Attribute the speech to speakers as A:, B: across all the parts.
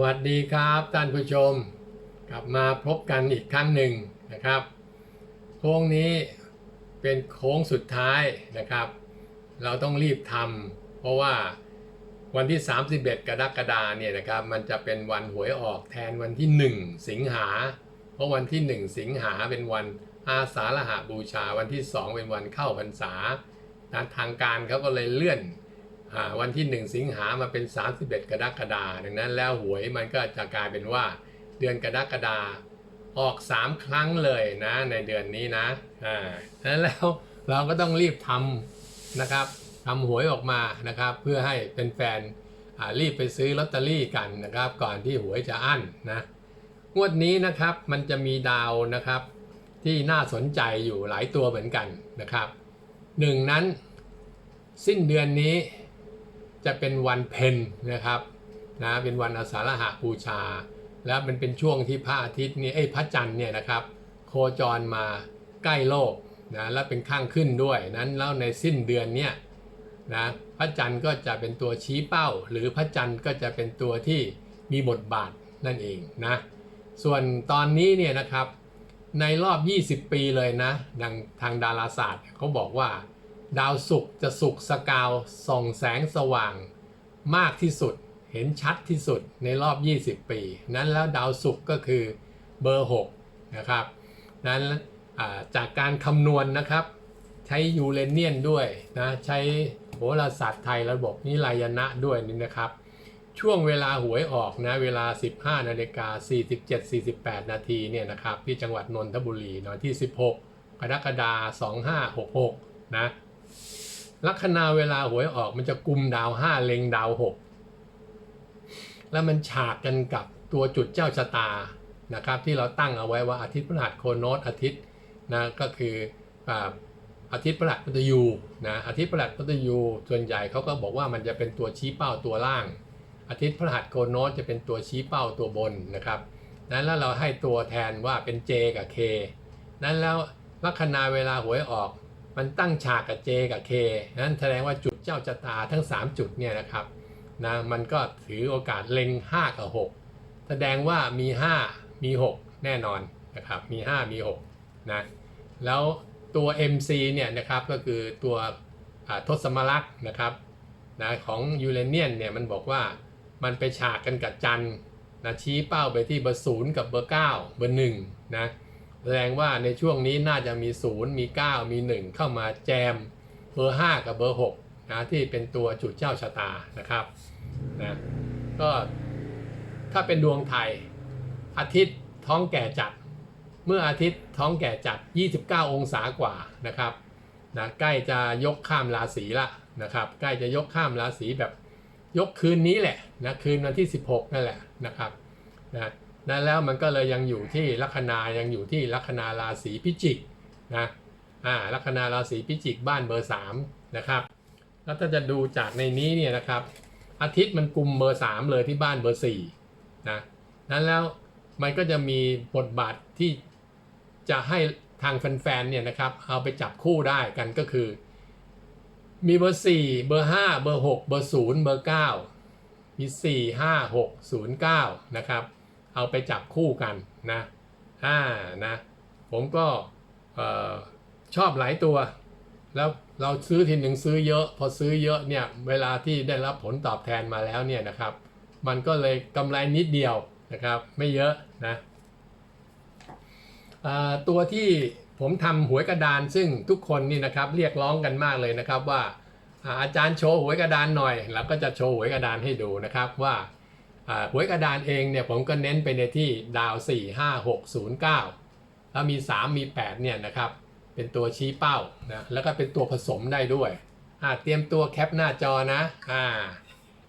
A: วัสดีครับท่านผู้ชม กลับมาพบกันอีกครั้งหนึ่งนะครับ โค้งนี้เป็นโค้งสุดท้ายนะครับ เราต้องรีบทำเพราะว่าวันที่ 31 กรกฎาเนี่ยนะครับมันจะเป็นวันหวยออกแทนวันที่ 1 สิงหา เพราะวันที่ 1 สิงหาเป็นวันอาสาฬหบูชา วันที่ 2 เป็นวันเข้าพรรษาทางการเขาก็เลยเลื่อน วันที่ 1 สิงหามาเป็น 31 กรกฎาดังนั้นแล้วหวยมันก็จะกลายเป็นว่าเดือนกรกฎาออก 3 ครั้งเลยนะในเดือนนี้นะอ่าดังนั้นแล้วเราก็ต้องรีบทำนะครับทำหวยออกมานะครับเพื่อให้เป็นแฟนรีบไปซื้อลอตเตอรี่กันนะครับ ก่อนที่หวยจะอั้นนะงวดนี้นะครับมันจะมีดาวนะครับที่น่าสนใจอยู่หลายตัวเหมือนกันนะครับหนึ่งนั้น สิ้นเดือนนี้ จะเป็นวันเพ็ญนะครับนะเป็นวันอาสาฬหบูชา แล้วมันเป็นช่วงที่พระอาทิตย์นี่ยเอ้พระจันทร์เนี่ยนะครับโคจรมาใกล้โลกนะแล้วเป็นข้างขึ้นด้วยนั้นแล้วในสิ้นเดือนเนี่ยนะพระจันทร์ก็จะเป็นตัวชี้เป้า หรือพระจันทร์ก็จะเป็นตัวที่มีบทบาทนั่นเองนะส่วนตอนนี้เนี่ยนะครับในรอบ 20 ปีเลยนะดังทางดาราศาสตร์เขาบอกว่า ดาวศุกร์จะสุกสกาวส่องแสงสว่าง มากที่สุดเห็นชัดที่สุดในรอบ 20 ปี นั้นแล้วดาวศุกร์ก็คือเบอร์ 6 นะครับ นั้นจากการคำนวณนะครับ ใช้ยูเรเนียนด้วยนะใช้โหราศาสตร์ไทยระบบนิรายณะด้วยนี่นะครับ ช่วงเวลาหวยออกนะเวลา 15นาฬิกา47-48 นาทีเนี่ยนะครับที่จังหวัดนนทบุรีนอะที่ 16กรกฎาคม2566 นะ ลัคนาเวลาหวยออกมันจะกุมดาวห้าเล็งดาวหกแล้วมันฉากกันกับตัวจุดเจ้าชะตานะครับ ที่เราตั้งเอาไว้ว่าอาทิตย์พฤหัสโคโนสอาทิตย์นะก็คืออาทิตย์พฤหัสพัตยูนะอาทิตย์พฤหัสพัตยูส่วนใหญ่เขาก็บอกว่ามันจะเป็นตัวชี้เป้าตัวล่าง อาทิตย์พฤหัสโคโนสจะเป็นตัวชี้เป้าตัวบนนะครับนั้นแล้วเราให้ตัวแทนว่าเป็น J กับ K นั้นแล้วลัคนาเวลาหวยออก มันตั้งฉากกับ J กับ K นั้นแสดงว่าจุดเจ้าชะตาทั้ง 3 จุดเนี่ยนะครับนะมันก็ถือโอกาสเล็ง 5 กับ 6 แสดงว่ามี 5 มี 6 แน่นอนนะครับมี 5 มี6นะแล้วตัว MC เนี่ยนะครับก็คือตัวทศมรักษ์นะครับนะของยูเรเนียนเนี่ยมันบอกว่ามันไปฉากกันกับจันนะชี้เป้าไปที่เบอร์ศูนย์กับเบอร์9เบอร์1นะ แสดงว่าในช่วงนี้น่าจะมี 0 มี 9 มี 1 เข้ามาแจมเบอร์ 5 กับเบอร์6นะที่เป็นตัวจุดเจ้าชะตานะครับนะก็ถ้าเป็นดวงไทย อาทิตย์ท้องแก่จัด เมื่ออาทิตย์ท้องแก่จัด 29 องศากว่านะครับนะใกล้จะยกข้ามราศีละนะครับ ใกล้จะยกข้ามราศีแบบยกคืนนี้แหละนะคืนวันที่ 16 นั่นแหละนะครับนะ นั้นแล้วมันก็เลยยังอยู่ที่ลัคนายังอยู่ที่ลัคนาราศีพิจิกนะอ่าลัคนาราศีพิจิกบ้านเบอร์3นะครับแล้วถ้าจะดูจากในนี้เนี่ยนะครับอาทิตย์มันกลุ่มเบอร์ 3 เลยที่บ้านเบอร์4นะนั้นแล้วมันก็จะมีบทบาทที่จะให้ทางแฟนๆเนี่ยนะครับเอาไปจับคู่ได้กันก็คือ มีเบอร์ 4 เบอร์ 5 เบอร์ 6 เบอร์ 0 เบอร์ 9 มี 4 5 6 0 9 นะครับ เอาไปจับคู่กันนะอ่านะผมก็ชอบหลายตัว แล้วเราซื้อทีหนึ่งซื้อเยอะ พอซื้อเยอะเนี่ยเวลาที่ได้รับผลตอบแทนมาแล้วเนี่ยนะครับ มันก็เลยกำไรนิดเดียวนะครับ ไม่เยอะนะตัวที่ผมทำหวยกระดานซึ่งทุกคนนี่นะครับเรียกร้องกันมากเลยนะครับว่าอาจารย์โชว์หวยกระดานหน่อย แล้วก็จะโชว์หวยกระดานให้ดูนะครับว่า หวยกระดานเองเนี่ยผมก็เน้นไปในที่ดาว 4 5 6 0 9 แล้วมี 3 มี 8 เนี่ยนะครับ เป็นตัวชี้เป้านะแล้วก็เป็นตัวผสมได้ด้วยเตรียมตัวแคปหน้าจอนะอ่า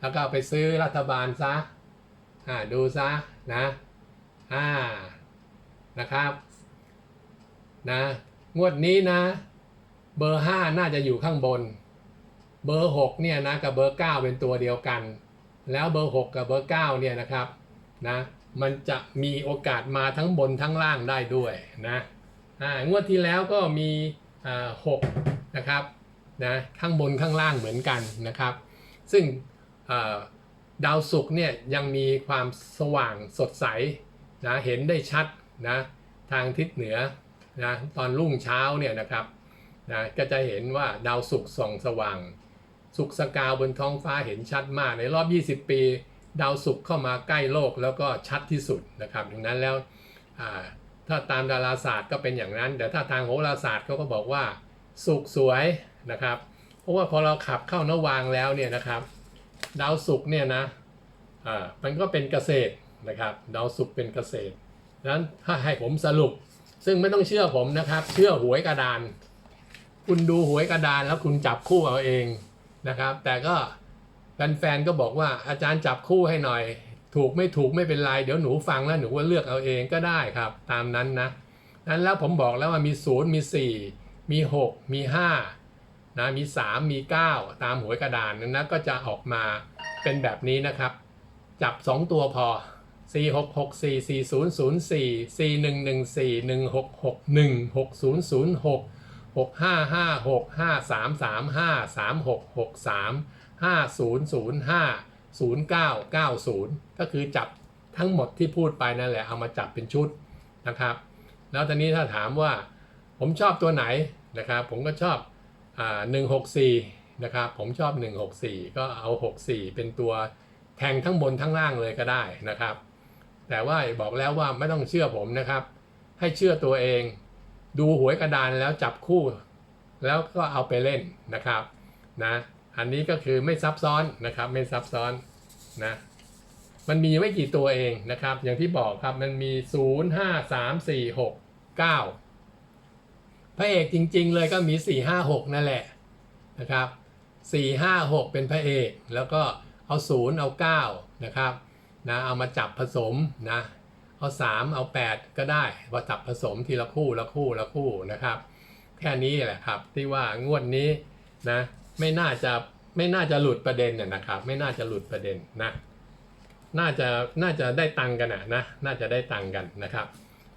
A: แล้วก็ไปซื้อรัฐบาลซะอ่าดูซะนะอ่านะครับนะงวดนี้นะ เบอร์ 5 น่าจะอยู่ข้างบน เบอร์ 6 เนี่ยนะกับเบอร์ 9 เป็นตัวเดียวกัน แล้วเบอร์6กับเบอร์9เนี่ยนะครับนะมันจะมีโอกาสมาทั้งบนทั้งล่างได้ด้วยนะงวดที่แล้วก็มีอ่า6นะครับนะข้างบนข้างล่างเหมือนกันนะครับ ซึ่งดาวศุกร์เนี่ยยังมีความสว่างสดใสนะเห็นได้ชัดนะทางทิศเหนือนะตอนรุ่งเช้าเนี่ยนะครับนะก็จะเห็นว่าดาวศุกร์ส่องสว่าง สุกสกาวบนท้องฟ้าเห็นชัดมากในรอบ 20 ปี ดาวศุกร์เข้ามาใกล้โลกแล้วก็ชัดที่สุดนะครับดังนั้นแล้วถ้าตามดาราศาสตร์ก็เป็นอย่างนั้น แต่ถ้าทางโหราศาสตร์เขาก็บอกว่าศุกสวยนะครับ เพราะว่าพอเราขับเข้านวางแล้วเนี่ยนะครับดาวศุกร์เนี่ยนะอ่ามันก็เป็นเกษตรนะครับดาวศุกร์เป็นเกษตรดังนั้นถ้าให้ผมสรุป ซึ่งไม่ต้องเชื่อผมนะครับ เชื่อหวยกระดาน คุณดูหวยกระดานแล้วคุณจับคู่เอาเอง นะครับ แต่ก็แฟนๆก็บอกว่าอาจารย์จับคู่ให้หน่อย ถูกไม่ถูกไม่เป็นไรเดี๋ยวหนูฟังแล้วหนูว่าเลือกเอาเองก็ได้ครับ ตามนั้นนะนั้นแล้วผมบอกแล้วว่ามีศูนย์มีสี่มีหกมีห้านะ มีสามมีเก้าตามหวยกระดานนั้นนะก็จะออกมาเป็นแบบนี้นะครับ จับ 2 ตัวพอ 4 6 6 4 4 0 0 4 4 1 1 4 1 6 6 1 6 0 0 6 6 5 5 6 5 3 3 5 3 6 6 3 5 0 0 5 0 9 9 0 ก็คือจับทั้งหมดที่พูดไปนั่นแหละเอามาจับเป็นชุดนะครับ แล้วตอนนี้ถ้าถามว่าผมชอบตัวไหนนะครับ ผมก็ชอบอ่า164นะครับ ผมชอบ 164 ก็เอา 64 เป็นตัวแทงทั้งบนทั้งล่างเลยก็ได้นะครับ แต่ว่าบอกแล้วว่าไม่ต้องเชื่อผมนะครับ ให้เชื่อตัวเอง ดูหวยกระดานแล้วจับคู่ แล้วก็เอาไปเล่นนะครับนะอันนี้ก็คือไม่ซับซ้อนนะครับไม่ซับซ้อนนะมันมีไม่กี่ตัวเองนะครับ อย่างที่บอกครับมันมี 0 5 3 4 6 9 พระเอกจริง ๆ เลยก็มี 4 5 6 นั่นแหละนะครับ 4 5 6 เป็นพระเอกแล้วก็เอา 0 เอา 9 นะครับนะเอามาจับผสมนะ เอา 3 เอา 8 ก็ได้ว่าจับผสมทีละคู่ละคู่ละคู่นะครับ แค่นี้แหละครับ ที่ว่างวดนี้นะไม่น่าจะไม่น่าจะหลุดประเด็นน่ะนะครับ ไม่น่าจะหลุดประเด็นนะน่าจะน่าจะได้ตังกันนะนะน่าจะได้ตังกันนะครับ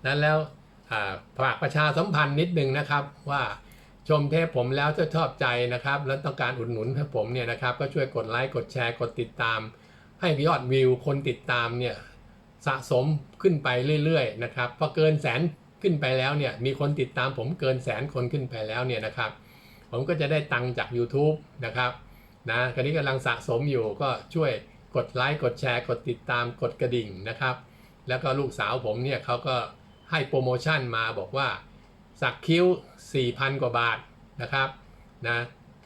A: นั้นแล้วอ่าฝากประชาสัมพันธ์นิดนึงนะครับว่าชมเทปผมแล้วจะชอบใจนะครับ แล้วต้องการอุดหนุนให้ผมเนี่ยนะครับ ก็ช่วยกดไลค์กดแชร์กดติดตาม ให้ยอดวิวคนติดตามเนี่ย สะสมขึ้นไปเรื่อยๆนะครับพอเกินแสนขึ้นไปแล้วเนี่ยมีคนติดตามผมเกินแสนคนขึ้นไปแล้วเนี่ยนะครับ ผมก็จะได้ตังค์จาก YouTube นะครับนะคราวนี้กำลังสะสมอยู่ก็ช่วยกดไลค์กดแชร์ กดติดตามกดกระดิ่งนะครับ แล้วก็ลูกสาวผมเนี่ยเขาก็ให้โปรโมชั่นมาบอกว่า สักคิ้ว 4,000 กว่าบาทนะครับนะ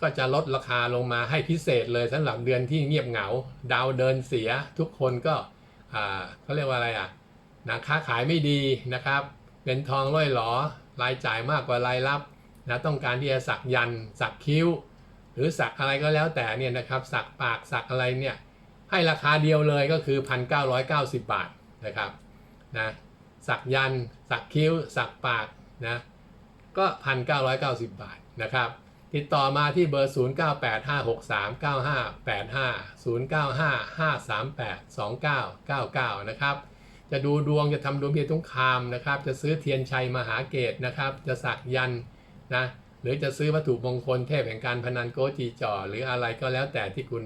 A: ก็จะลดราคาลงมาให้พิเศษเลยสำหรับเดือนที่เงียบเหงา ดาวเดินเสียทุกคนก็ เขาเรียกว่าอะไรอะนะค้าขายไม่ดีนะครับ เงินทองร่อยหลอรายจ่ายมากกว่ารายรับนะต้องการที่จะสักยันต์สักคิ้ว หรือสักอะไรก็แล้วแต่เนี่ยนะครับสักปากสักอะไรเนี่ยให้ราคาเดียวเลยก็คือ 1,990 บาทนะครับนะสักยันต์สักคิ้ว สักปากนะก็ 1,990 บาทนะครับ ติดต่อมาที่เบอร์ 0985639585นะครับ จะดูดวงจะทำดวงเพียรทุงคามนะครับ จะซื้อเทียนชัยมหาเกตนะครับ จะสักยันนะ หรือจะซื้อวัตถุมงคลเทพแห่งการพนันโกจีจ่อ หรืออะไรก็แล้วแต่ที่คุณ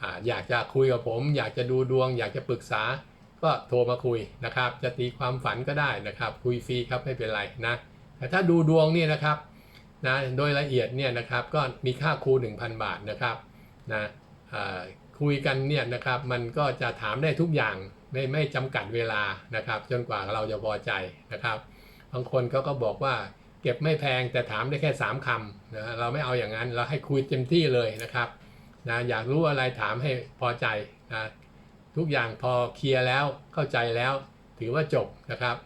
A: ออยากจะคุยกับผม อยากจะดูดวง อยากจะปรึกษา ก็โทรมาคุยนะครับ จะตีความฝันก็ได้นะครับ คุยฟรีครับไม่เป็นไรนะ แต่ถ้าดูดวงเนี่ยนะครับ นะโดยละเอียดเนี่ยนะครับก็มีค่าครู 1,000 บาทนะครับนะคุยกันเนี่ยนะครับมันก็จะถามได้ทุกอย่างไม่ไม่จำกัดเวลานะครับ จนกว่าเราจะพอใจนะครับ บางคนเขาก็บอกว่าเก็บไม่แพงแต่ถามได้แค่ 3คำนะเราไม่เอาอย่างนั้นเราให้คุยเต็มที่เลยนะครับนะอยากรู้อะไรถามให้พอใจนะทุกอย่างพอเคลียร์แล้วเข้าใจแล้วถือว่าจบนะครับ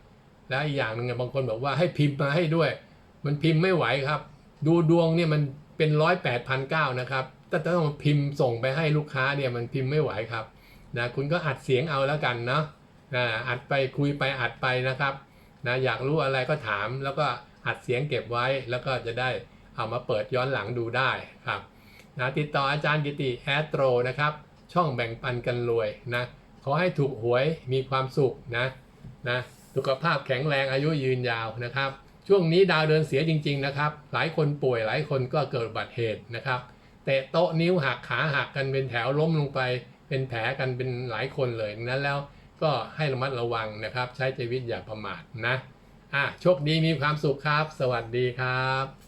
A: แล้วอีกอย่างหนึ่งบางคนบอกว่าให้พิมพ์มาให้ด้วย มันพิมพ์ไม่ไหวครับ ดูดวงเนี่ยมันเป็นร้อยแปดพันเก้านะครับแต่ต้องพิมพ์ส่งไปให้ลูกค้าเนี่ยมันพิมพ์ไม่ไหวครับนะคุณก็อัดเสียงเอาแล้วกันเนาะนะอัดไปคุยไปอัดไปนะครับนะอยากรู้อะไรก็ถามแล้วก็อัดเสียงเก็บไว้แล้วก็จะได้เอามาเปิดย้อนหลังดูได้ครับนะติดต่ออาจารย์กิติแอสโตรนะครับ ช่องแบ่งปันกันรวยนะขอให้ถูกหวยมีความสุขนะนะสุขภาพแข็งแรงอายุยืนยาวนะครับ ช่วงนี้ดาวเดินเสียจริง ๆ นะครับ หลายคนป่วยหลายคนก็เกิดอุบัติเหตุนะครับเตะโต๊ะนิ้วหักขาหักกันเป็นแถวล้มลงไป เป็นแผลกันเป็นหลายคนเลยนั้นแล้วก็ให้ระมัดระวังนะครับ ใช้ชีวิตอย่าประมาทนะอะโชคดีมีความสุขครับ สวัสดีครับ